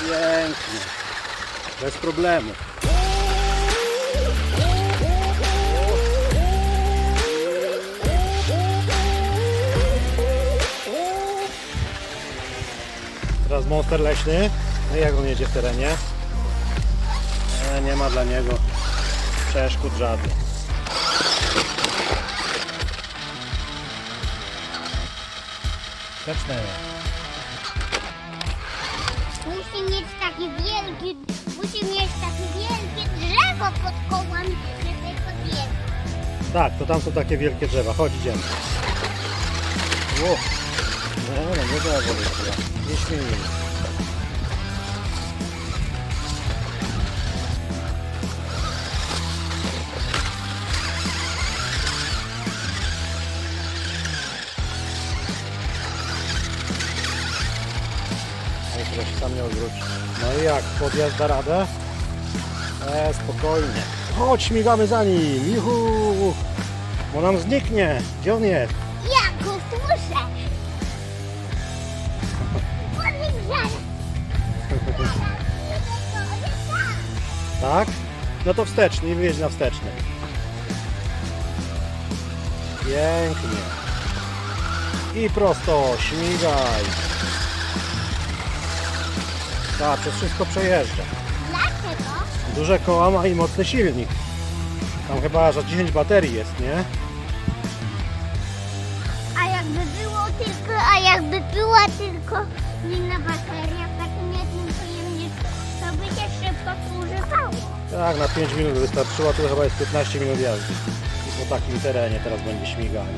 Pięknie. Bez problemu. Teraz monster leśny. No i jak on jedzie w terenie? E, nie ma dla niego przeszkód żadnych. Wsteczny. Musi mieć takie wielkie, musi mieć takie wielkie drzewo pod kołami, żeby podjechać. Tak, to tam są takie wielkie drzewa. Chodź, idziemy. Ło. No, no, nie zawodzi chyba. Nie śmieję. Odwróci. No i jak? Podjazd da radę? E, spokojnie. Chodź, śmigamy za nim. Juhu! Bo nam zniknie. Gdzie on jest? Ja go słyszę! Tak? No to wsteczny i wyjedź na wsteczny. Pięknie. I prosto, śmigaj. Tak, przez wszystko przejeżdża. Dlaczego? Duże koła ma i mocny silnik. Tam chyba za 10 baterii jest, nie? A jakby było tylko, a jakby była tylko inna bateria w takim jednym pojemniku, to by się szybko zużywało. Tak, na 5 minut wystarczyło, tu chyba jest 15 minut jazdy. I po takim terenie teraz będzie śmiganie.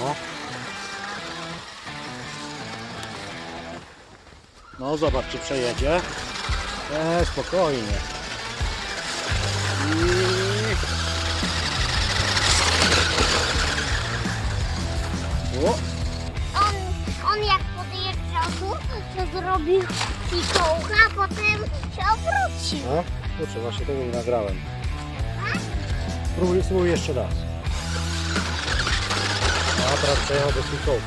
No. No zobacz czy przejedzie. E, spokojnie. I... O, On, on jak podjeżdżał tu, to zrobił fikołka, a potem się obrócił. No, kurczę, właśnie tego nie nagrałem. Spróbuj, spróbuj jeszcze raz. A teraz przejechał bez fikołka.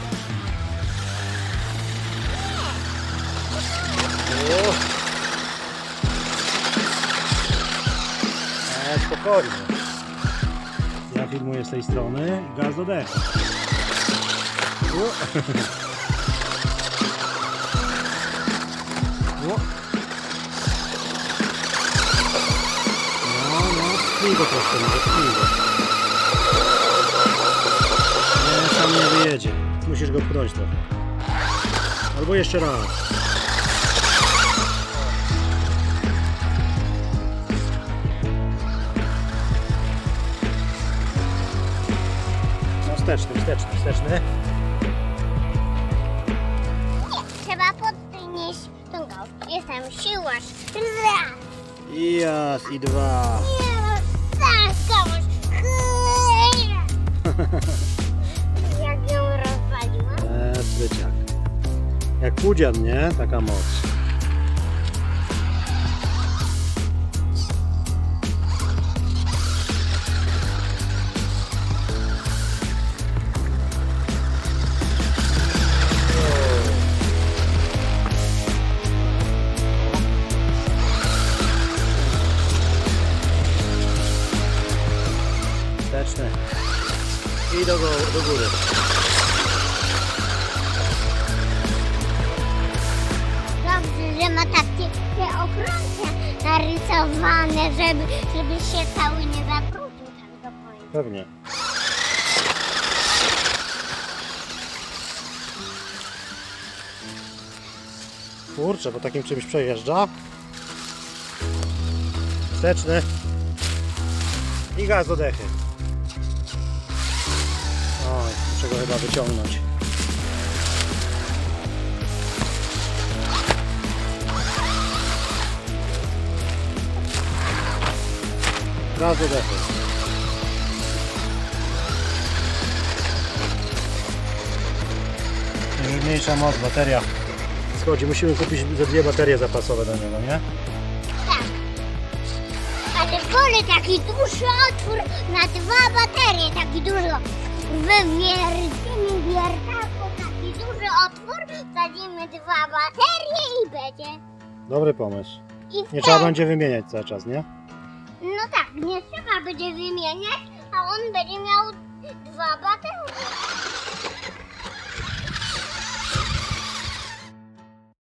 O! E, spokojnie. Ja filmuję z tej strony i gaz do! O! No, no, spij go troszkę, może spij Musisz go pchnąć trochę. Albo jeszcze raz. No, wsteczny, wsteczny, wsteczny. Trzeba podnieść tą gałkę. Jestem siłasz. Raz. I raz, i dwa. Jak pudzian, nie? Taka moc. Wsteczny. I do, do góry. Ma takie okrągłe narysowane, żeby, żeby się cały nie zabrudził tak do końca. Pewnie. Kurczę, po takim czymś przejeżdża. Wsteczny. I gaz do dechy. Oj, muszę go chyba wyciągnąć. Gaz do dechy. Mniejsza moc, bateria schodzi. Musimy kupić ze dwie baterie zapasowe do niego, nie? Tak. Ale szkole taki duży otwór na dwa baterie, taki dużo. Wywiercimy wiertarką taki duży otwór, wsadzimy dwa baterie i będzie. Dobry pomysł. I Nie wtedy, trzeba będzie wymieniać cały czas, nie? nie trzeba będzie wymieniać, a on będzie miał dwa baterie.